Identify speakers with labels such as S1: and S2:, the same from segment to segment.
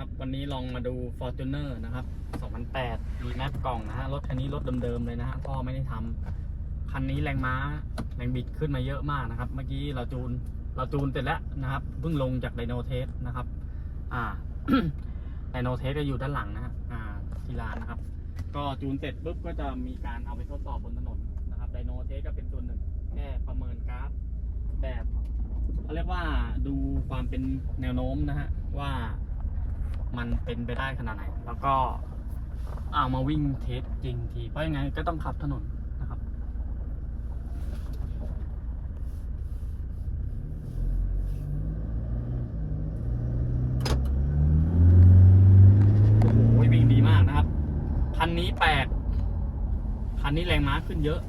S1: ครับ วันนี้ลองมาดู Fortuner นะครับ 2008 มีแมปกล่องนะฮะ รถคันนี้รถเดิมๆเลยนะฮะพ่อไม่ได้ทำคันนี้แรงม้าแรงบิดขึ้นมาเยอะมากนะครับ เมื่อกี้เราจูนเราจูนเสร็จแล้วนะครับ เพิ่งลงจากไดโนเทสนะครับ อ่าไดโนเทสก็อยู่ด้านหลังนะฮะ อ่าที่ร้านนะครับ ก็จูนเสร็จปุ๊บก็จะมีการเอาไปทดสอบบนถนนนะครับ ไดโนเทสก็เป็นส่วหนึ่งแค่ประเมินกราฟแบบเขาเรียกว่าดูความเป็นแนวโน้มนะฮะว่า มันเป็นไปได้ขนาดไหน แล้วก็เอามาวิ่งเทสจริงที เพราะยังไงก็ต้องขับถนนนะครับ โอ้โหวิ่งดีมากนะครับ คันนี้แปลกคันนี้แรงม้าขึ้นเยอะ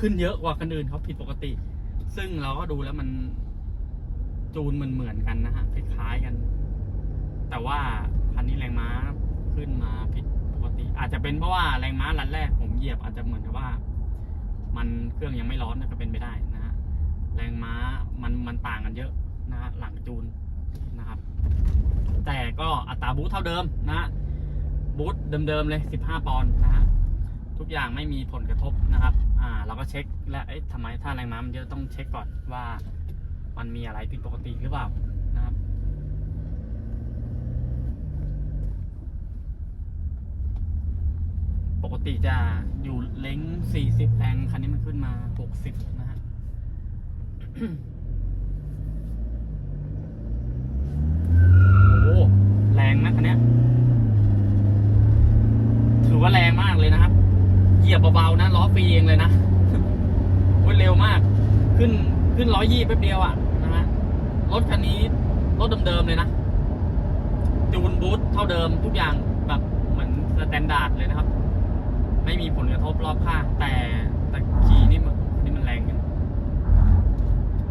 S1: ขึ้นเยอะกว่าคันอื่นเขาผิดปกติ ซึ่งเราก็ดูแล้วมันจูนเหมือนเหมือนกันนะฮะ คล้ายๆกัน แต่ว่าคันนี้แรงม้าขึ้นมาผิดปกติ อาจจะเป็นเพราะว่าแรงม้ารันแรกผมเหยียบอาจจะเหมือนกับว่า มันเครื่องยังไม่ร้อนนะก็เป็นไปได้นะฮะแรงม้ามันมันต่างกันเยอะนะฮะหลังจูนนะครับ แต่ก็อัตราบูทเท่าเดิมนะฮะบูทเดิมๆเลย 15 ปอนด์นะฮะทุกอย่างไม่มีผลกระทบนะครับ อ่า เราก็เช็คและเอ๊ะทำไมถ้าแรงม้ามันเยอะต้องเช็คก่อนว่า มันมีอะไรผิดปกติหรือเปล่านะครับ ปกติจะอยู่เล้ง40 แรง คันนี้มันขึ้นมา 60 นะฮะโอ้แรงนะคันนี้ถือว่าแรงมากเลยนะครับ เหยียบเบาๆนะล้อฟรีเองเลยนะโอ้ยเร็วมาก ขึ้นขึ้นร้อยยี่แป๊บเดียวอะนะฮะรถคันนี้รถเดิมๆเลยนะจูนบูทเท่าเดิมทุกอย่างแบบเหมือนสแตนดาร์ดเลยนะครับ มีผลกระทบรอบข้างแต่แต่ขี่นี่มันนี่มันแรงขึ้น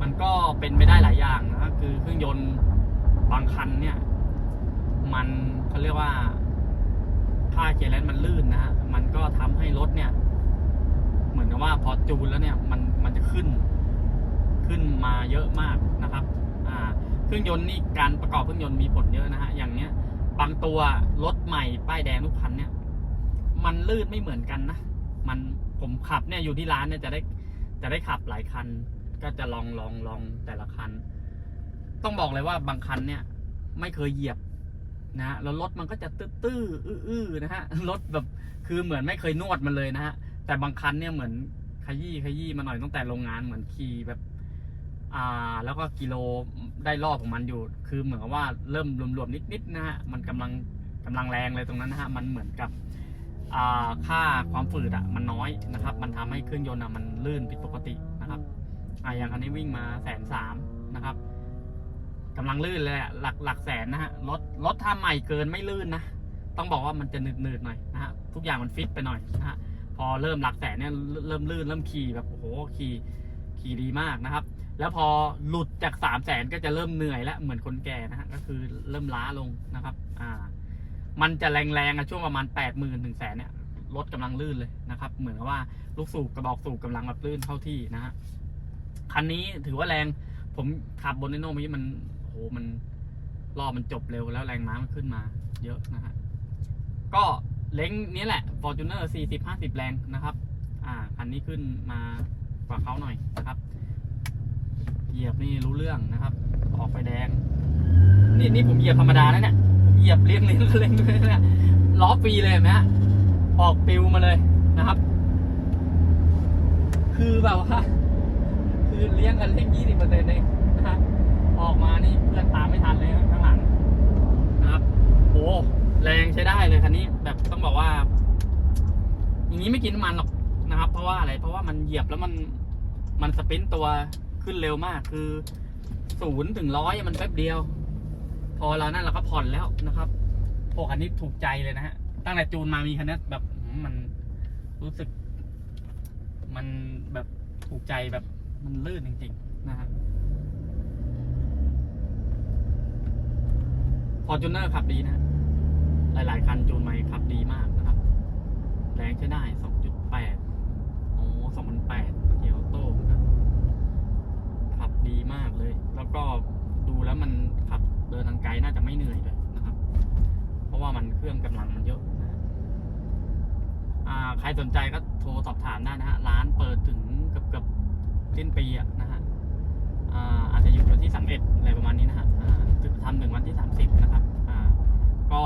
S1: มันก็เป็นไปได้หลายอย่างนะคือเครื่องยนต์บางคันเนี่ย มันเขาเรียกว่าค่าเกียร์แลนด์มันลื่นนะฮะมันก็ทำให้รถเนี่ย เหมือนกับว่าพอจูนแล้วเนี่ย มันมันจะขึ้น ขึ้นมาเยอะมากนะครับ อ่า เครื่องยนต์นี่การประกอบเครื่องยนต์มีผลเยอะนะฮะอย่างเนี้ยบางตัวรถใหม่ป้ายแดงทุกคันเนี่ย มันลื่นไม่เหมือนกันนะ มันผมขับเนี่ยอยู่ที่ร้านเนี่ยจะได้จะได้ขับหลายคัน ก็จะลองลองลองแต่ละคัน ต้องบอกเลยว่าบางคันเนี่ย ไม่เคยเหยียบนะแล้วรถมันก็จะตื้อตื้อๆอื้อๆนะฮะรถแบบคือเหมือนไม่เคยนวดมันเลยนะฮะแต่บางคันเนี่ยเหมือนขยี้ขยี้มาหน่อยตั้งแต่โรงงานเหมือนขี่แบบอ่าแล้วก็กิโลได้รอบของมันอยู่ คือเหมือนว่าเริ่มรวมๆนิดๆนะฮะมันกำลังกำลังแรงเลยตรงนั้นนะฮะมันเหมือนกับ ค่าความฝืดอะมันน้อยนะครับ มันทำให้เครื่องยนต์อะมันลื่นผิดปกตินะครับอ่าอย่างคันนี้วิ่งมาแสนสามนะครับกำลังลื่นเลยหลักหลักแสนนะฮะรถรถถ้าใหม่เกินไม่ลื่นนะต้องบอกว่ามันจะหนืดหนืดๆหน่อยนะฮะทุกอย่างมันฟิตไปหน่อยนะฮะพอเริ่มหลักแสนเนี่ยเริ่มลื่นเริ่มขี่แบบโอ้โหขี่ขี่ดีมากนะครับ แล้วพอหลุดจากสามแสนก็จะเริ่มเหนื่อยแล้วเหมือนคนแก่นะฮะก็คือเริ่มล้าลงนะครับ อ่า มันจะแรงๆอะช่วงประมาณแปดหมื่นถึงแสนเนี่ยรถกำลังลื่นเลยนะครับ เหมือนกับว่าลูกสูบกระบอกสูบกำลังแบบลื่นเข้าที่นะฮะคันนี้ถือว่าแรงผมขับบนไดโนเมื่อกี้มันโหมันรอบมันจบเร็วแล้วแรงม้ามันขึ้นมา เยอะนะฮะก็เล้งนี้แหละ Fortuner 40 50 แรงนะครับ อ่าคันนี้ขึ้นมากว่าเขาหน่อยนะครับ เหยียบนี่รู้เรื่องนะครับ ออกไฟแดง นี่นี่ผมเหยียบธรรมดาแล้วเนี่ย เหยียบเลี้ยงเลี้ยงเลี้ยงเลยเนี่ยล้อฟรีเลยเห็นไหมฮะออกปิวมาเลยนะครับ คือแบบว่าคือเลี้ยงกันเลี้ยงยี่สิบเปอร์เซ็นต์เองนะฮะออกมานี่เพื่อนตามไม่ทันเลยข้างหลังนะครับโอ้แรงใช้ได้เลยคันนี้ แบบต้องบอกว่า อย่างนี้ไม่กินน้ำมันหรอกนะครับ เพราะว่าอะไรเพราะว่ามันเหยียบแล้วมันมันสปินตัวขึ้นเร็วมากคือศูนย์ถึงร้อยมันแป๊บเดียว พอเรานั่นเราก็ผ่อนแล้วนะครับพวกอันนี้ถูกใจเลยนะฮะ ตั้งแต่จูนมามีคันนี้แบบมมันรู้สึก มันแบบถูกใจแบบมันลื่นจริง ๆ นะฮะฟอร์จูเนอร์ขับดีนะ หลาย ๆ คันจูนใหม่ขับดีมากนะครับ แรงใช้ได้ 2.8 โอ้2008เกียวโต้ครับขับดีมากเลย แล้วก็ดูแล้วมันขับเดินทางไกลน่าจะไม่เหนื่อยเลยนะครับะว่ามัน เครื่องกำลังมันเยอะนะอ่าใครสนใจก็โทรสอบถามได้นะฮะ ร้านเปิดถึงเกือบเกือบสิ้นปีอะนะฮะอ่าอาจจะอยู่วันที่สามเอ็ดอะไรประมาณนี้นะฮะอ่าทำถึงวันที่สามสิบนะครับอ่าก็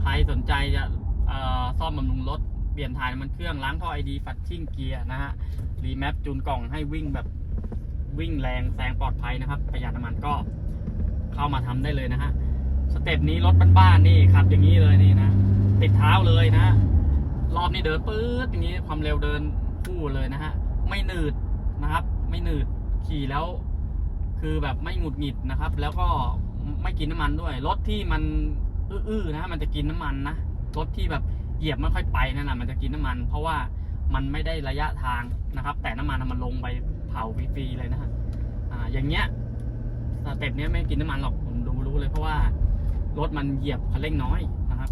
S1: ใครสนใจจะอ่อซ่อมบำรุงรถ เปลี่ยนถ่ายน้ำมันเครื่องล้างท่อไอดีฟัดชิ่งเกียร์นะฮะ รีแมปจูนกล่องให้วิ่งแบบวิ่งแรงแซงปลอดภัยนะครับ ประหยัดน้ำมันก็เข้ามาทำได้เลยนะฮะ สเต็ปนี้รถบ้านๆนี่ขับอย่างนี้เลยนี่นะติดเท้าเลยนะ รอบนี้เดินปื๊ดอย่างนี้ความเร็วเดินคู่เลยนะฮะไม่หนืดนะครับ ไม่หนืดขี่แล้ว คือแบบไม่หงุดหงิดนะครับ แล้วก็ไม่กินน้ำมันด้วยรถที่มันอื้อๆนะมันจะกินน้ำมันนะรถที่แบบเหยียบไม่ค่อยไปนั่นนะมันจะกินน้ำมัน เพราะว่ามันไม่ได้ระยะทางนะครับ แต่น้ำมันมันลงไปเผาฟรีๆเลยนะฮะอ่าอย่างเงี้ยสเต็ปเนี้ยไม่กินน้ำมันหรอกผมดูรู้เลยเพราะว่า รถมันเหยียบคันเร่งน้อยนะครับ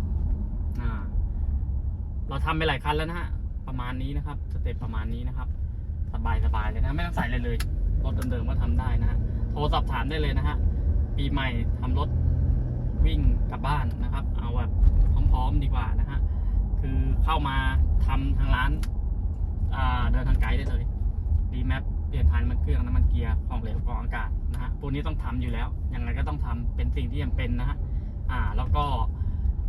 S1: เราทำไปหลายคันแล้วนะฮะประมาณนี้นะครับสเต็ปประมาณนี้นะครับ สบายสบายเลยนะ ไม่ต้องใส่เลยเลยรถเดิมๆก็ทำได้นะฮะโทรสอบถามได้เลยนะฮะปีใหม่ทำรถวิ่งกลับบ้านนะครับ เอาแบบพร้อมๆดีกว่านะฮะคือเข้ามาทำทางร้านเดินทางไกลได้เลยดีแมปเปลี่ยนทานมันเครื่องน้ำมันเกียร์ของเหลวกรองอากาศนะฮะพวกนี้ต้องทำอยู่แล้วยังไงก็ต้องทำเป็นสิ่งที่จำเป็นนะฮะ อ่า แล้วก็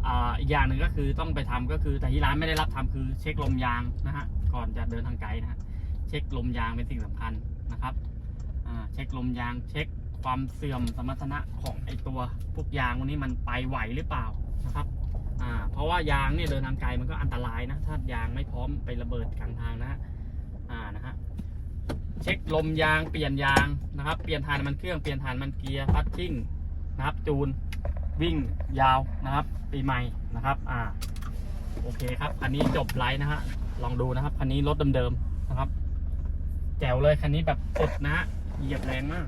S1: อ่าอีกอย่างหนึ่งก็คือต้องไปทำก็คือแต่ที่ร้านไม่ได้รับทำคือเช็คลมยางนะฮะก่อนจะเดินทางไกลนะฮะเช็คลมยางเป็นสิ่งสำคัญนะครับอ่าเช็คลมยางเช็คความเสื่อมสมรรถนะของไอตัวพวกยางวกนี้มันไปไหวหรือเปล่านะครับอ่าเพราะว่ายางเนี่ยเดินทางไกลมันก็อันตรายนะ ถ้ายางไม่พร้อมไประเบิดกลางทางนะฮะอ่านะฮะเช็คลมยางเปลี่ยนยางนะครับ เปลี่ยนถ่านมันเครื่องเปลี่ยนถ่านมันเกียร์พัดชิ่งนะครับจูน วิ่งยาวนะครับปีใหม่นะครับอ่าโอเคครับคันนี้จบไลฟ์นะฮะลองดูนะครับคันนี้รถเดิมๆนะครับ แจ๋วเลยคันนี้แบบสดนะเหยียบแรงมาก